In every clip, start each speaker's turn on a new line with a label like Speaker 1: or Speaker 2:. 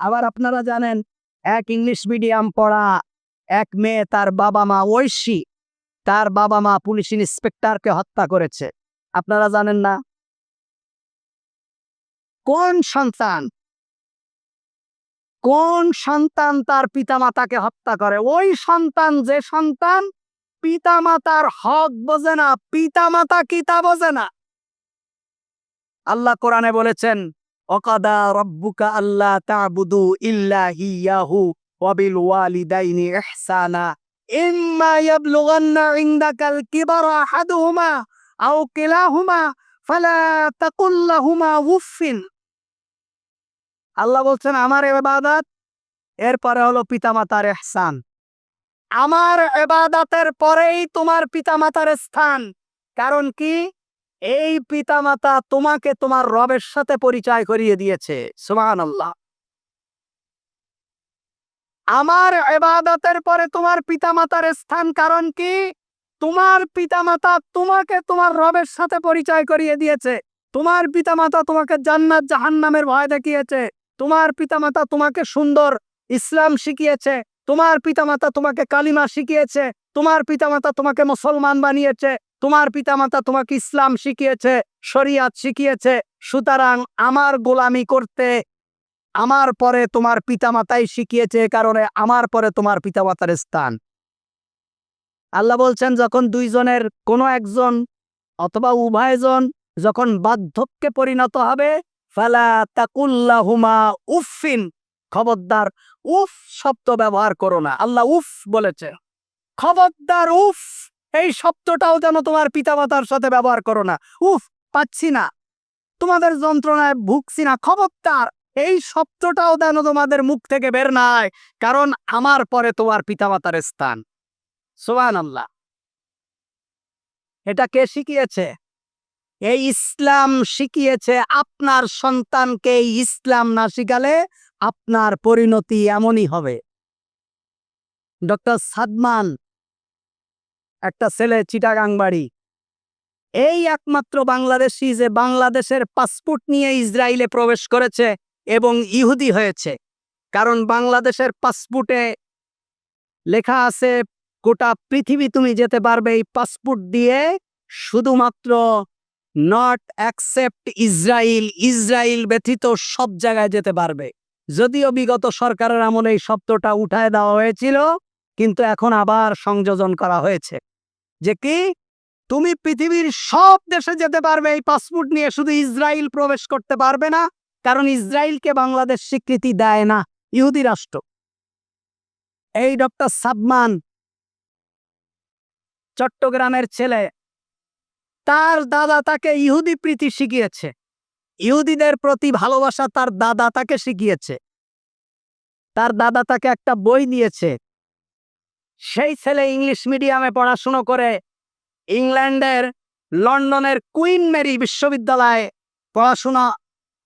Speaker 1: আবার আপনারা জানেন, এক ইংলিশ মিডিয়াম পড়া এক মেয়ে তার বাবা মা ঐশী, তার বাবা মা পুলিশ ইন্সপেক্টরকে হত্যা করেছে। আপনারা জানেন না? কোন সন্তান? কোন সন্তান তার পিতামাতাকে হত্যা করে? ওই সন্তান যে সন্তান, পিতামাতার হক বোঝে না, পিতামাতা কিতা বোঝে না। আল্লাহ কোরআনে বলেছেন অকাদা রব্বুকা আল্লাহ তাবুদু ইল্লা হিয়াহু ওয়াবিল ওয়ালিদাইনি ইহসানা। ইম্মা ইয়াবলুগান্না ইনদাকাল কিবারা আহাদুহুমা আও কিলাহুমা ফালা তাকুল লাহুমা আল্লাহ বলছেন, আমার এবাদাত এরপরে হলো পিতামাতার ইহসান। আমার এবাদাতের পরেই তোমার পিতামাতার স্থান। কারণ কি? এই পিতামাতা তোমাকে তোমার রবের সাথে পরিচয় করিয়ে দিয়েছে। সুবহানাল্লাহ। আমার এবাদতের পরে তোমার পিতামাতার স্থান কারণ কি? তোমার পিতামাতা তোমাকে তোমার রবের সাথে পরিচয় করিয়ে দিয়েছে। তোমার পিতামাতা তোমাকে জান্নাত জাহান্নামের ভয় দেখিয়েছে। তোমার পিতামাতা তোমাকে সুন্দর ইসলাম শিখিয়েছে। তোমার পিতামাতা তোমাকে কালিমা শিখিয়েছে। তোমার পিতামাতা তোমাকে মুসলমান বানিয়েছে। তোমার পিতামাতা তোমাকে ইসলাম শিখিয়েছে, শরিয়াত শিখিয়েছে, সুতরাং আমার গোলামি করতে আমার পরে তোমার পিতামাতাই শিখিয়েছে কারণে আমার পরে তোমার পিতামাতার স্থান। আল্লাহ বলছেন, যখন দুইজনের কোনো একজন অথবা উভয়জন যখন বার্ধক্যে পরিণত হবে, ফালা তাকুল্লাহুমা উফিন খবরদার উফ শব্দ ব্যবহার করো না। আল্লাহ উফ বলেছে। খবরদার উফ এই শব্দটাও যেন তোমার পিতামাতার সাথে ব্যবহার করো না। উফ, পাচ্ছি না। তোমাদের যন্ত্রণায় ভুগছি না, খবরদার। এই শব্দটাও যেন তোমাদের মুখ থেকে বের নাই, কারণ আমার পরে তোমার পিতামাতার স্থান। সোহান আল্লাহ এটা কে শিখিয়েছে? এই ইসলাম শিখিয়েছে, আপনার সন্তানকে ইসলাম না শিখালে আপনার পরিণতি এমনই হবে। ডক্টর সাদমান একটা ছেলে, চিটাগাং বাড়ি। এই একমাত্র বাংলাদেশি যে বাংলাদেশের পাসপোর্ট নিয়ে ইসরায়েলে প্রবেশ করেছে এবং ইহুদি হয়েছে। কারণ বাংলাদেশের পাসপোর্টে লেখা আছে, গোটা পৃথিবী তুমি যেতে পারবে এই পাসপোর্ট দিয়ে, শুধুমাত্র নট অ্যাকসেপ্ট ইসরায়েল ইসরায়েল ব্যথিত সব জায়গায় যেতে পারবে। যদিও বিগত সরকারের আমলে এই শব্দটা উঠায় দেওয়া হয়েছিল, কিন্তু এখন আবার সংযোজন করা হয়েছে। যে কি? তুমি পৃথিবীর সব দেশে যেতে পারবে, এই পাসপোর্ট নিয়ে শুধু ইসরায়েল প্রবেশ করতে পারবে না, কারণ ইসরায়েলকে বাংলাদেশ স্বীকৃতি দেয় না, ইহুদি রাষ্ট্র। এই ডক্টর সাবমান, চট্টগ্রামের ছেলে, তার দাদা তাকে ইহুদি প্রীতি শিখিয়েছে। ইহুদিদের প্রতি ভালোবাসা তার দাদা তাকে শিখিয়েছে। তার দাদা তাকে একটা বই দিয়েছে। সেই ছেলে ইংলিশ মিডিয়ামে পড়াশুনো করে ইংল্যান্ডের লন্ডনের কুইন মেরি বিশ্ববিদ্যালয়ে পড়াশোনা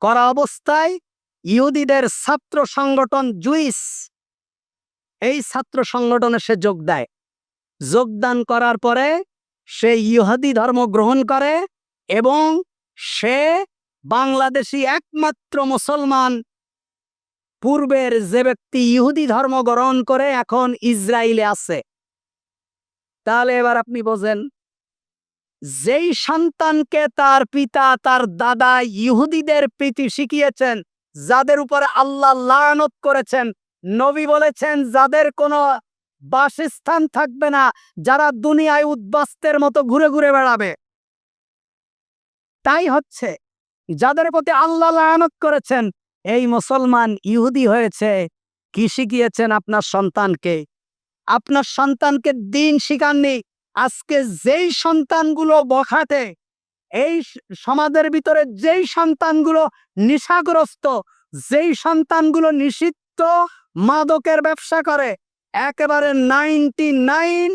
Speaker 1: করা অবস্থায় ইহুদিদের ছাত্র সংগঠন জুইস এই ছাত্র সংগঠনে সে যোগ দেয়। যোগদান করার পরে সে ইহুদি ধর্ম গ্রহণ করে এবং সে বাংলাদেশি একমাত্র মুসলমান পূর্বের যে ব্যক্তি ইহুদি ধর্ম গ্রহণ করে এখন ইসরায়েলে আছে। তাহলে এবার আপনি বোঝেন, যেই সন্তানকে তার পিতা, তার দাদা ইহুদিদের প্রীতি শিখিয়েছেন, যাদের উপরে আল্লাহ লানত করেছেন, নবী বলেছেন, যাদের কোনো বাসস্থান থাকবে না, যারা দুনিয়ায় উদ্বাস্তের মতো ঘুরে ঘুরে বেড়াবে। তাই হচ্ছে, যাদের প্রতি আল্লাহ লানত করেছেন এই মুসলমান ইহুদি হয়েছে, কি শিখিয়েছেন আপনার সন্তানকে? আপনার সন্তানকে দিন শিখাননি, আজকে যেই সন্তানগুলো বখাতে এই সমাজের ভিতরে যেই সন্তানগুলো নিশাগ্রস্ত, যেই সন্তানগুলো নিষিদ্ধ মাদকের ব্যবসা করে, একেবারে নাইনটি নাইন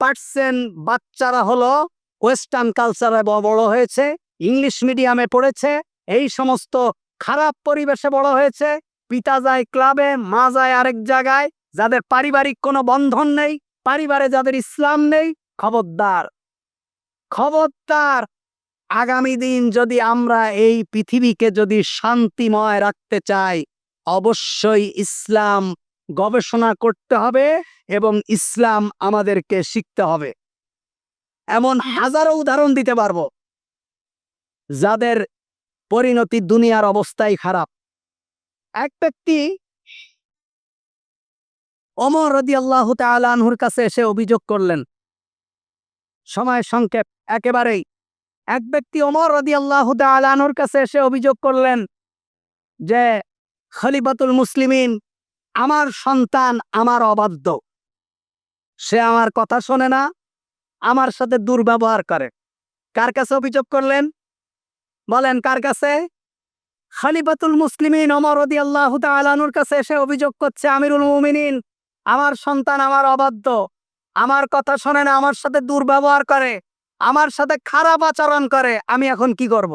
Speaker 1: পার্সেন্ট বাচ্চারা হলো ওয়েস্টার্ন কালচারে বড় হয়েছে, ইংলিশ মিডিয়ামে পড়েছে, এই সমস্ত খারাপ পরিবেশে বড় হয়েছে, পিতা যায় ক্লাবে, মা যায় আরেক জায়গায়, যাদের পারিবারিক কোনো বন্ধন নেই, পরিবারে যাদের ইসলাম নেই, খবরদার। খবরদার, আগামী দিন যদি আমরা এই পৃথিবীকে যদি শান্তিময় রাখতে চাই, অবশ্যই ইসলাম গবেষণা করতে হবে এবং ইসলাম আমাদেরকে শিখতে হবে। এমন হাজারো উদাহরণ দিতে পারব। যাদের পরিণতি দুনিয়ার অবস্থাই খারাপ। এক ব্যক্তি অমর রদি আল্লাহ আনহুর কাছে এসে অভিযোগ করলেন, সময় সংক্ষেপ, একেবারেই। এক ব্যক্তি অমর রদি আল্লাহ আনহুর কাছে এসে অভিযোগ করলেন যে, খলিফাতুল মুসলিমিন আমার সন্তান আমার অবাধ্য। সে আমার কথা শোনে না, আমার সাথে দুর্ব্যবহার করে। কার কাছে অভিযোগ করলেন? বলেন, কার কাছে? খলিফাতুল মুসলিমিন অমর রদি আল্লাহ আলানুর কাছে এসে অভিযোগ করছে, আমিরুল মুমিনিন, আমার সন্তান আমার অবাধ্য, আমার কথা শোনে না, আমার সাথে দুর্ব্যবহার করে, আমার সাথে খারাপ আচরণ করে, আমি এখন কি করব?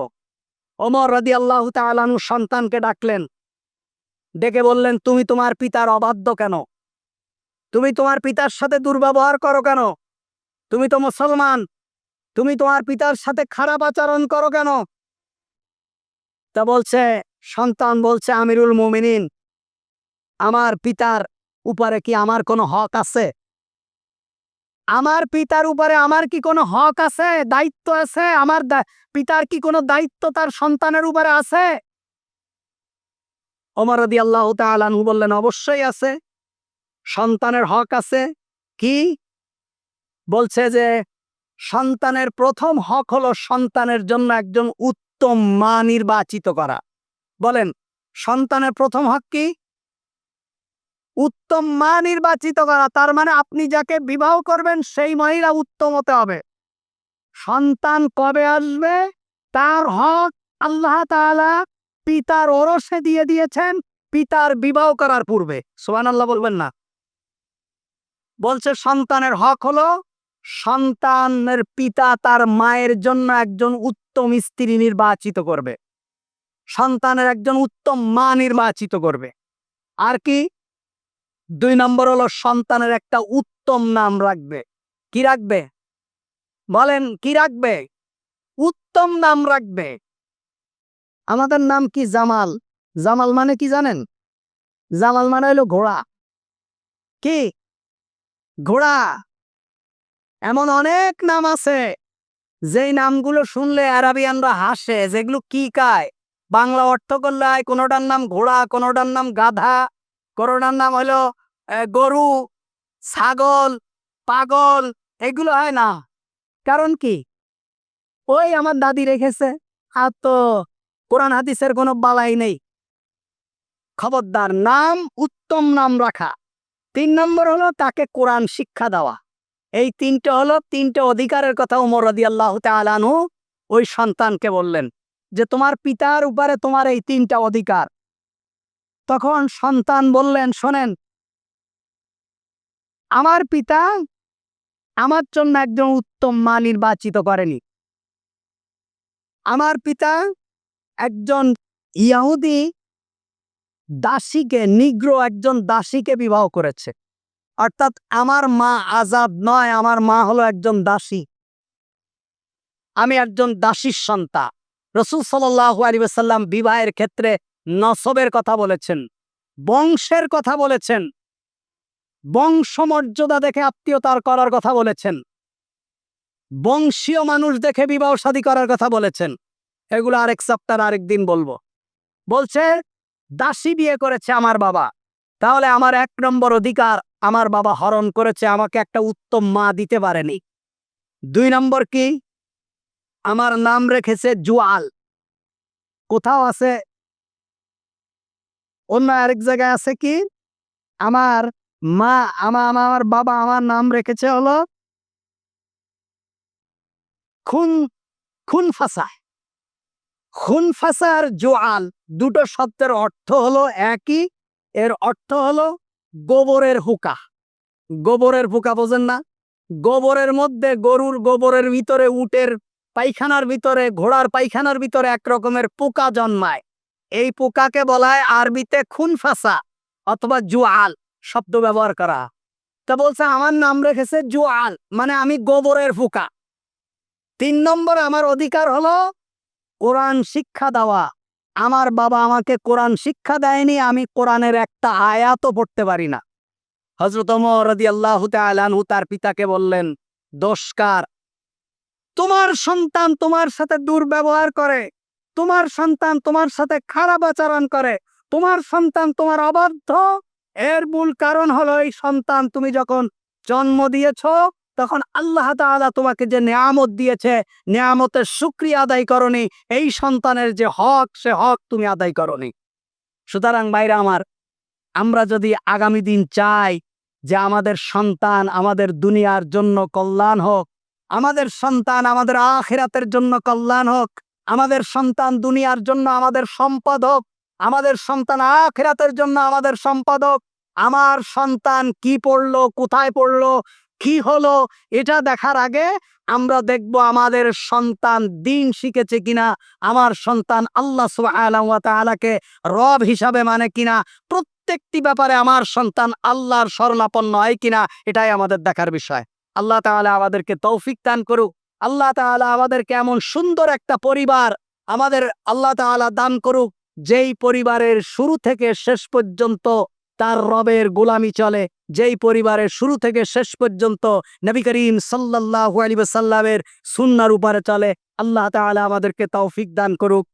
Speaker 1: ওমর রদি আল্লাহ তালানু সন্তানকে ডাকলেন। ডেকে বললেন, তুমি তোমার পিতার অবাধ্য কেন? তুমি তোমার পিতার সাথে দুর্ব্যবহার করো কেন? তুমি তো মুসলমান, তুমি তোমার পিতার সাথে খারাপ আচরণ করো কেন? তা বলছে, সন্তান বলছে, আমিরুল মুমিনিন, আমার পিতার উপরে কি আমার কোনো হক আছে? আমার পিতার উপরে আমার কি কোনো হক আছে? দায়িত্ব আছে? আমার পিতার কি কোনো দায়িত্ব তার সন্তানের উপরে আছে? ওমর রদি আল্লাহ তালানহু বললেন, অবশ্যই আছে। সন্তানের হক আছে কি? বলছে যে, সন্তানের প্রথম হক হলো সন্তানের জন্য একজন উত্তম মা নির্বাচিত করা। বলেন, সন্তানের প্রথম হক কি? উত্তম মা নির্বাচিত করা, তার মানে আপনি যাকে বিবাহ করবেন, সেই মহিলা উত্তম হতে হবে। সন্তান কবে আসবে? তার হক আল্লাহ তাআলা পিতার ওরসে দিয়ে দিয়েছেন, পিতার বিবাহ করার পূর্বে। সোহান আল্লাহ বলবেন না। বলছে, সন্তানের হক হলো সন্তানের পিতা তার মায়ের জন্য একজন উত্তম স্ত্রী নির্বাচিত করবে। সন্তানের একজন উত্তম মা নির্বাচিত করবে। আর কি? দুই নম্বর হলো সন্তানের একটা উত্তম নাম রাখবে। কি রাখবে? বলেন, কি রাখবে? উত্তম নাম রাখবে। আমাদের নাম কি জামাল? জামাল মানে কি জানেন? জামাল মানে হলো ঘোড়া। কি? ঘোড়া। এমন অনেক নাম আছে। যেই নামগুলো শুনলে আরাবিয়ানরা হাসে, যেগুলো কি কায়? বাংলা অর্থ করলে হয় কোনোটার নাম ঘোড়া, কোনোটার নাম গাধা, কোনোটার নাম হলো গরু, ছাগল, পাগল, এগুলো হয় না। কারণ কি? ওই আমার দাদি রেখেছে, আর তো কোরআন হাদিসের কোনো বালাই নেই। খবরদার, নাম, উত্তম নাম রাখা। তিন নম্বর হলো তাকে কোরআন শিক্ষা দেওয়া। এই তিনটে হলো, তিনটে অধিকারের কথা উমর রদি আল্লাহ তালানু ওই সন্তানকে বললেন যে, তোমার পিতার উপরে তোমার এই তিনটা অধিকার। তখন সন্তান বললেন, শোনেন, আমার পিতা আমার জন্য একজন উত্তম মা নির্বাচিত করেনি। আমার পিতা একজন ইয়াহুদি দাসীকে, নিগ্র একজন দাসীকে বিবাহ করেছে। অর্থাৎ আমার মা আজাদ নয়, আমার মা হলো একজন দাসী। আমি একজন দাসীর সন্তান। রসুল সাল্লাহ বিবাহের ক্ষেত্রে নসবের কথা বলেছেন, বংশের কথা বলেছেন, বংশমর্যাদা দেখে আত্মীয়তার করার কথা বলেছেন, বংশীয় মানুষ দেখে বিবাহ শাদী করার কথা বলেছেন। এগুলো আরেক সপ্তাহ আরেক দিন বলব। বলছে, দাসী বিয়ে করেছে আমার বাবা। তাহলে আমার এক নম্বর অধিকার আমার বাবা হরণ করেছে, আমাকে একটা উত্তম মা দিতে পারেনি। দুই নম্বর কি? আমার নাম রেখেছে জুয়াল। কোথাও আছে? অন্য আরেক জায়গায় আছে কি? আমার মা আমার আমার বাবা, আমার নাম রেখেছে হলো খুন খুন ফাসা খুন ফাসা আর জোয়াল দুটো শব্দের অর্থ হলো একই এর অর্থ হলো গোবরের হুকা। গোবরের হুকা বোঝেন না? গোবরের মধ্যে গরুর গোবরের ভিতরে উটের পায়খানার ভিতরে, ঘোড়ার পায়খানার ভিতরে এক রকমের পোকা জন্মায়। এই পোকাকে বলা হয় আরবিতে খুন ফাঁসা অথবা জুয়াল শব্দ ব্যবহার করা। তা বলছে, আমার নাম রেখেছে জুয়াল মানে আমি গোবরের পোকা তিন নম্বর আমার অধিকার হলো কোরআন শিক্ষা দেওয়া। আমার বাবা আমাকে কোরআন শিক্ষা দেয়নি, আমি কোরআনের একটা আয়াতও পড়তে পারি না। হজরত রদি আল্লাহ আলানহু তার পিতাকে বললেন দোষকার তোমার সন্তান তোমার সাথে দুর্ব্যবহার করে, তোমার সন্তান তোমার সাথে খারাপ আচরণ করে, তোমার সন্তান তোমার অবাধ্য। এর মূল কারণ হলো এই সন্তান, তুমি যখন জন্ম দিয়েছ তখন আল্লাহ তাআলা তোমাকে যে নিয়ামত দিয়েছে, নিয়ামতের শুক্রিয়া আদায় করনি, এই সন্তানের যে হক, সে হক তুমি আদায় করনি। সুতরাং বাইরে আমার, আমরা যদি আগামী দিন চাই যে আমাদের সন্তান আমাদের দুনিয়ার জন্য কল্যাণ হোক, আমাদের সন্তান আমাদের আখিরাতের জন্য কল্যাণ হোক, আমাদের সন্তান দুনিয়ার জন্য আমাদের সম্পদ হোক, আমাদের সন্তান আখেরাতের জন্য আমাদের সম্পদ হোক, আমার সন্তান কি পড়ল, কোথায় পড়ল কি হলো? এটা দেখার আগে আমরা দেখব আমাদের সন্তান দিন শিখেছে কিনা, আমার সন্তান আল্লাহ ওয়া রব হিসাবে মানে কিনা, প্রত্যেকটি ব্যাপারে আমার সন্তান আল্লাহর শরণাপন্ন হয় কিনা, এটাই আমাদের দেখার বিষয়। আল্লাহ তাআলা আমাদেরকে তৌফিক দান করুক। আল্লাহ তাআলা আমাদেরকে এমন সুন্দর একটা পরিবার আমাদের আল্লাহ তাআলা দান করুক। যেই পরিবারের শুরু থেকে শেষ পর্যন্ত তার রবের গোলামি চলে। যেই পরিবারের শুরু থেকে শেষ পর্যন্ত নবী করিম সাল্লাহ আলী সাল্লামের সুন্নার উপরে চলে। আল্লাহ তালা আমাদেরকে তৌফিক দান করুক।